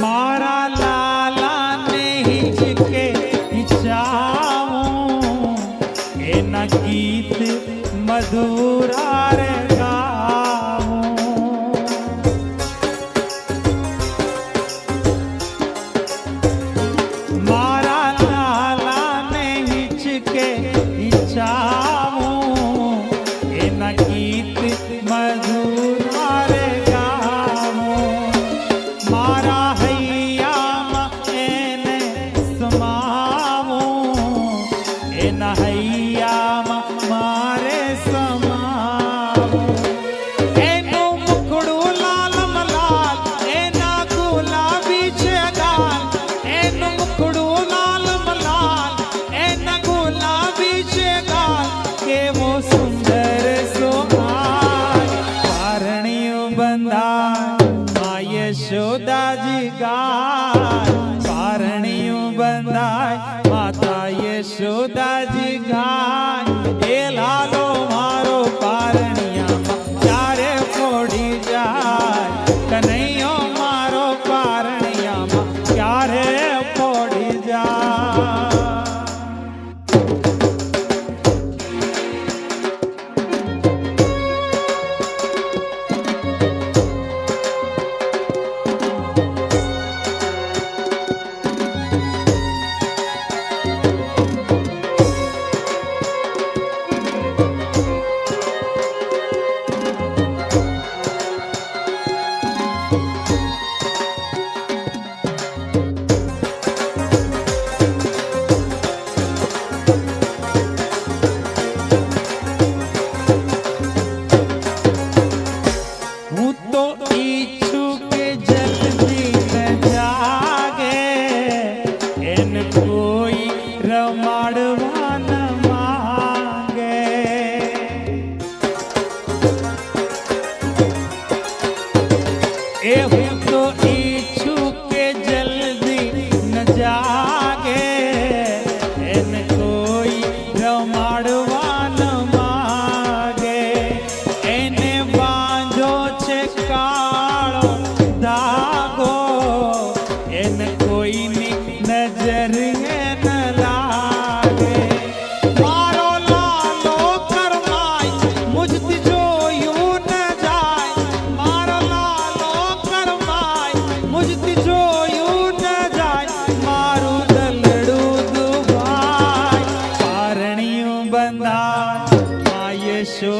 મારા લાલા ને હિચકે હિચાવું. એના ગીત મધુરા રે મારા લાલા યશોદાજી ગા એ હું તો ઈચ્છું કે જલ્દી ન જાગે. એને કોઈ રમાડવા ન એને બાંધો છે કાળો એને કોઈની નજર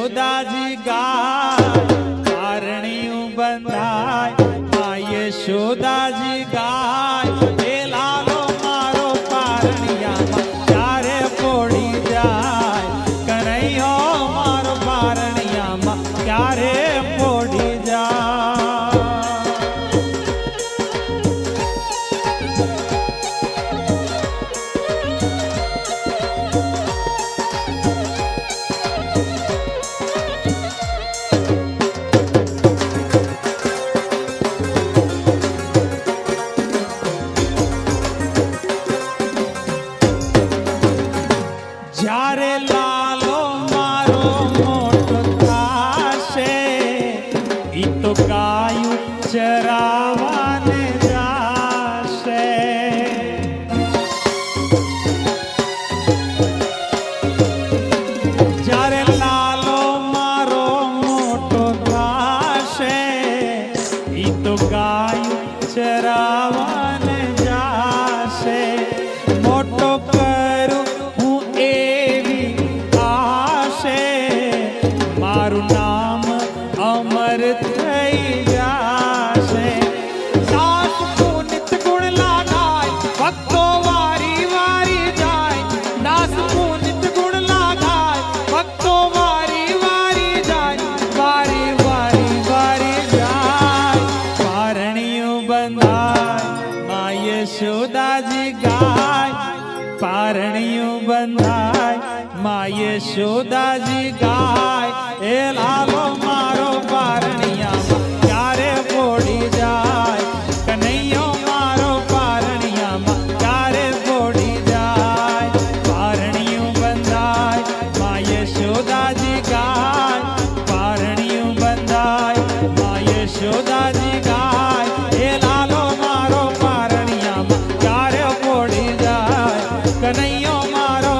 યશોદાજી ગાય કારણીયું બંધાય મા યશોદાજી ગાય. શરાવન જાશે. મોટો કરું હું એવી આશે. મારું નામ અમર થઈ યશોદાજી ગાય પારણિયું બંધાય મા યશોદાજી ગાય એ લાલો મારો પારણી મારો